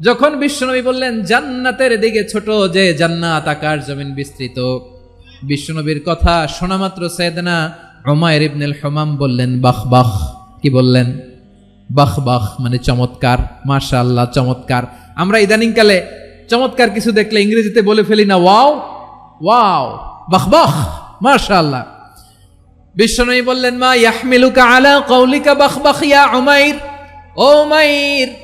যখন বিশ্বনবী বললেন, জান্নাতের দিকে ছোট যে জান্নাত আকার জমিন বিস্তৃত। বিশ্বনবীর কথা শোনা মাত্র সৈয়দনা উমাইর ইবনুল হুমাম বললেন, বাহ বাহ। কি বললেন? বাহ বাহ মানে চমৎকার। মাশা আল্লাহ চমৎকার। আমরা ইদানিংকালে চমৎকার কিছু দেখলে ইংরেজিতে বলে ফেলি না, ওয়াও ওয়াও, বাহ বাহ। মাশা আল্লাহ বিশ্বনবী বললেন, মা ইয়াহমিলুকা আলা কৌলিকা বাহ বাহ ইয়া উমাইর। ও উমাইর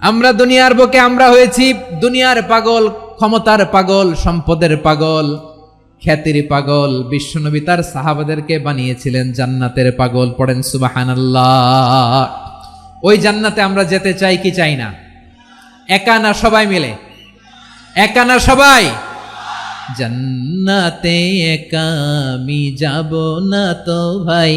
আমরা দুনিয়ার বুকে আমরা হয়েছি দুনিয়ার পাগল, ক্ষমতার পাগল, সম্পদের পাগল, খ্যাতির পাগল। বিশ্বনবী তার সাহাবাদেরকে বানিয়েছিলেন জান্নাতের পাগল। পড়েন সুবাহান ওই জান্নাতে আমরা যেতে চাই কি চাই না? একা না সবাই মিলে? একা না সবাই? জান্নাতে একা আমি যাব না তো ভাই।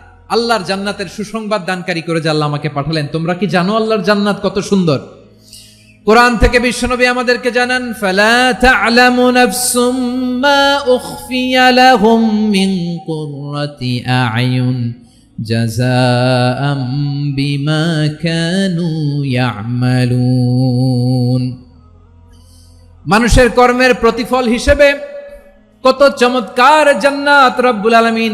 আল্লাহর জান্নাতের সুসংবাদ দানকারী করে যে আল্লাহ আমাকে পাঠালেন। তোমরা কি জানো আল্লাহর জান্নাত কত সুন্দর? কোরআন থেকে বিশ্বনবী আমাদেরকে জানান মিন মানুষের কর্মের প্রতিফল হিসেবে কত চমৎকার জান্নাত রব্বুল আলামিন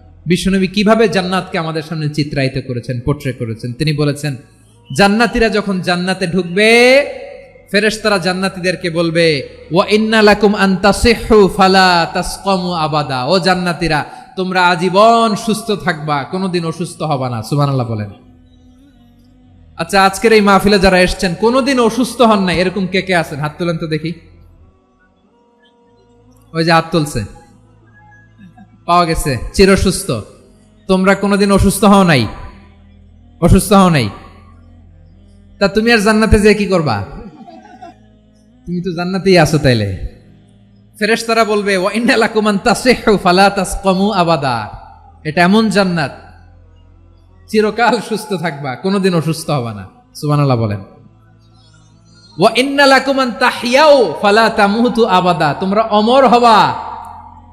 বিশ্বনবী কীভাবে জান্নাতকে আমাদের সামনে চিত্রায়িত করেছেন পোট্রে করেছেন? তিনি বলেছেন, জান্নাতীরা যখন জান্নাতে ঢুকবে, ফেরেশতারা জান্নাতীদেরকে বলবে, ওয়া ইন্না লাকুম আন ফালা আবাদা। ও জান্নাতীরা, তোমরা আজীবন সুস্থ থাকবা, কোনোদিন অসুস্থ হবা না। সুবহানাল্লাহ বলেন। আচ্ছা আজকের এই মাহফিলে যারা এসেছেন, কোনোদিন অসুস্থ হন নাই? এরকম কে কে আছেন? হাত তোলেন তো দেখি। ওই যে হাত তুলছে। পাওয়া গেছে, চিরসুস্থ। তোমরা কোনোদিন অসুস্থ হও নাই। অসুস্থ হও নাই। তা তুমি আর জান্নাতে যে কি করবা? তুমি তো জান্নাতেই আছো তাইলে। ফেরেশতারা বলবে আবাদা। এটা এমন জান্নাত। চিরকাল সুস্থ থাকবা, কোনোদিন অসুস্থ হবা না। সুবহানাল্লাহ বলেন। ওয়া ইন্না লাকুম আন তাহইয়াও ফালা তামুতু আবাদা। তোমরা অমর হবা।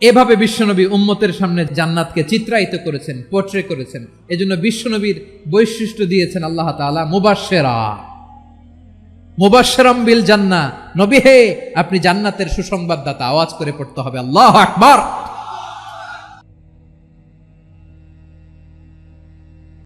এভাবে বিশ্বনবী উম্মতের সামনে জান্নাতকে চিত্রায়িত করেছেন পোট্রে করেছেন। এজন্য বিশ্বনবীর বৈশিষ্ট্য দিয়েছেন আল্লাহ তালা মুবাসেরা মুবাসেরম বিল জান্না নবী হে, আপনি জান্নাতের সুসংবাদদাতা, আওয়াজ করে পড়তে হবে। আল্লাহ আকবার।